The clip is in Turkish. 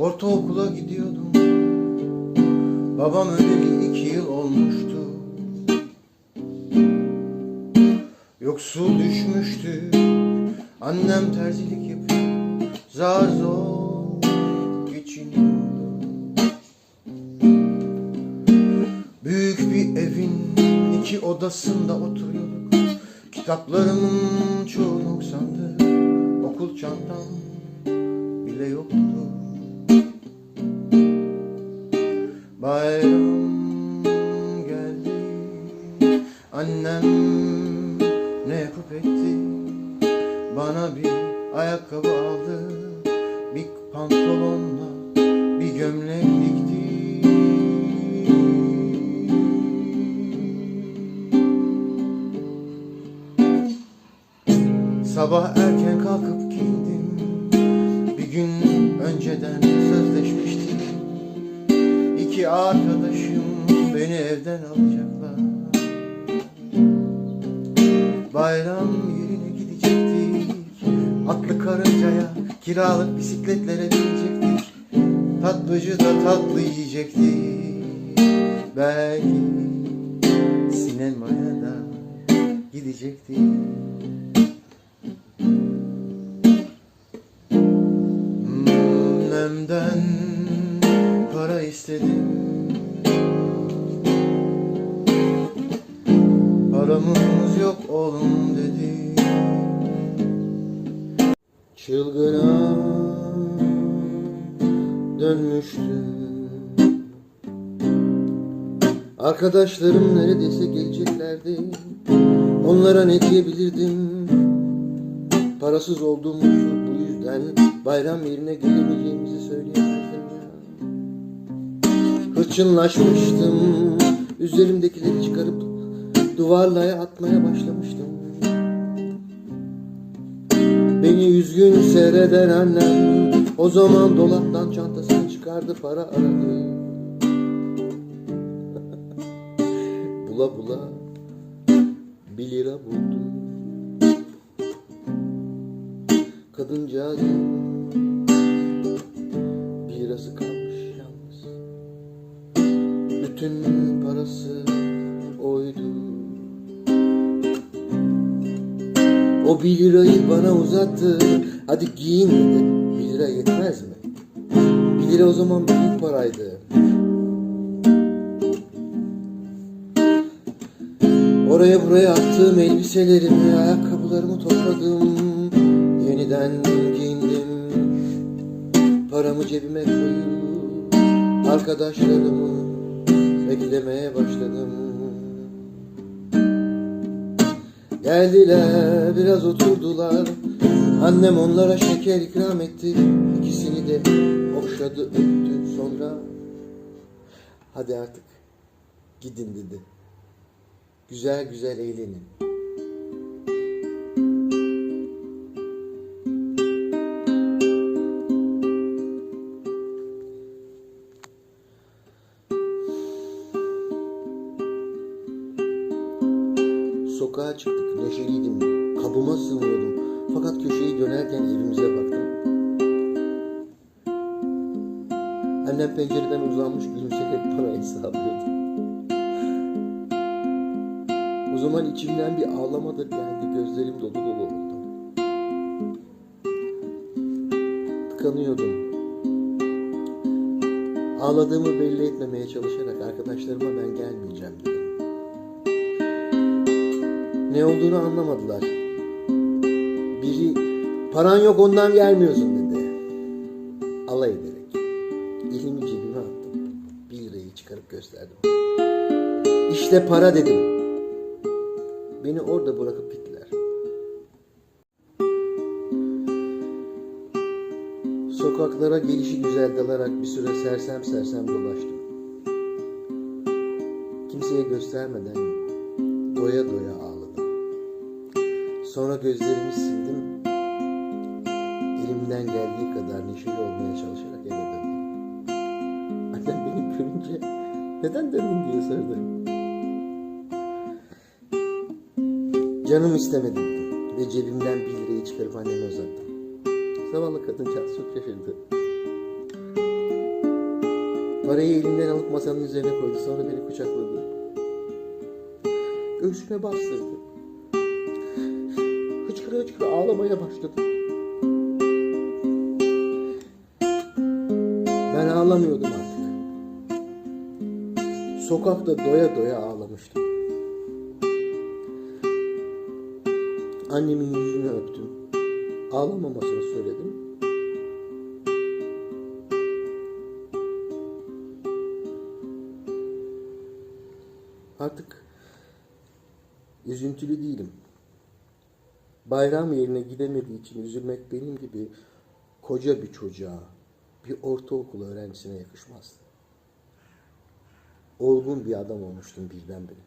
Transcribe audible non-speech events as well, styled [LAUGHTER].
Ortaokula gidiyordum. Babam öleli iki yıl olmuştu. Yoksul düşmüştü. Annem terzilik yapıyor. Zar zor geçiniyordu. Büyük bir evin iki odasında oturuyorduk. Kitaplarımın çoğu noksandı Okul çantam bile yoktu. Annem ne yapıp etti? Bana bir ayakkabı aldı Bir pantolonla bir gömlek dikti. Sabah erken kalkıp giyindim Bir gün önceden sözleşmiştik İki arkadaşım beni evden alacaklar Bayram yerine gidecektik. Atlı karıncaya kiralık bisikletlere binecektik. Tatlıcı da tatlı yiyecektik. Belki sinemaya da gidecektik Paramız yok oğlum dedi Çılgına dönmüştüm Arkadaşlarım neredeyse geleceklerdi Onlara ne diyebilirdim Parasız olduğumuzu bu yüzden bayram yerine gelemeyeceğimizi söyleyemezdim ya. Hırçınlaşmıştım. Üzerimdekileri çıkarıp duvarlaya atmaya başlamıştım. Beni üzgün seyreden annem o zaman dolaptan çantasını çıkardı para aradı. [LAUGHS] bula bula bir lira buldu. Kadıncağızın bir lirası kalmış yalnız. Bütün parası oydu. O bir lirayı bana uzattı. Hadi giyin dedi. Bir lira yetmez mi? Bir lira o zaman büyük paraydı. Oraya buraya attığım elbiselerimi, ayakkabılarımı topladım. Yeniden giyindim. Paramı cebime koyup arkadaşlarımı beklemeye başladım. Geldiler, biraz oturdular. Annem onlara şeker ikram etti. İkisini de okşadı, öptü. Sonra hadi artık gidin dedi. Güzel güzel eğlenin. Sokağa çıktık, neşeliydim. Kabıma sığmıyordum. Fakat köşeyi dönerken evimize baktım. Annem pencereden uzanmış gülümseyerek bana hesaplıyordu. O zaman içimden bir ağlamadır geldi. Gözlerim dolu dolu oldu. Tıkanıyordum. Ağladığımı belli etmemeye çalışarak arkadaşlarıma ben gelmeyeceğim dedim. Ne olduğunu anlamadılar. Biri paran yok ondan gelmiyorsun dedi. Alay ederek. Elimi cebime attım. Bir lirayı çıkarıp gösterdim. İşte para dedim. Beni orada bırakıp gittiler. Sokaklara gelişi güzel dalarak bir süre sersem sersem dolaştım. Kimseye göstermeden doya doya ağladım. Sonra gözlerimi sildim. Elimden geldiği kadar neşeli olmaya çalışarak eve döndüm. Annem beni görünce neden döndün diye sordu. Canım istemedi ve cebimden bir lirayı çıkarıp anneme uzattım. Zavallı kadıncağız çok şaşırdı. Parayı elimden alıp masanın üzerine koydu. Sonra beni kucakladı. Göğsüme bastırdı. Hıçkıra hıçkıra ağlamaya başladı. Ben ağlamıyordum artık. Sokakta doya doya ağlamıştım. Annemin yüzünü öptüm. Ağlamamasını söyledim. Artık üzüntülü değilim. Bayram yerine gidemediği için üzülmek benim gibi koca bir çocuğa, bir ortaokul öğrencisine yakışmazdı. Olgun bir adam olmuştum birdenbire.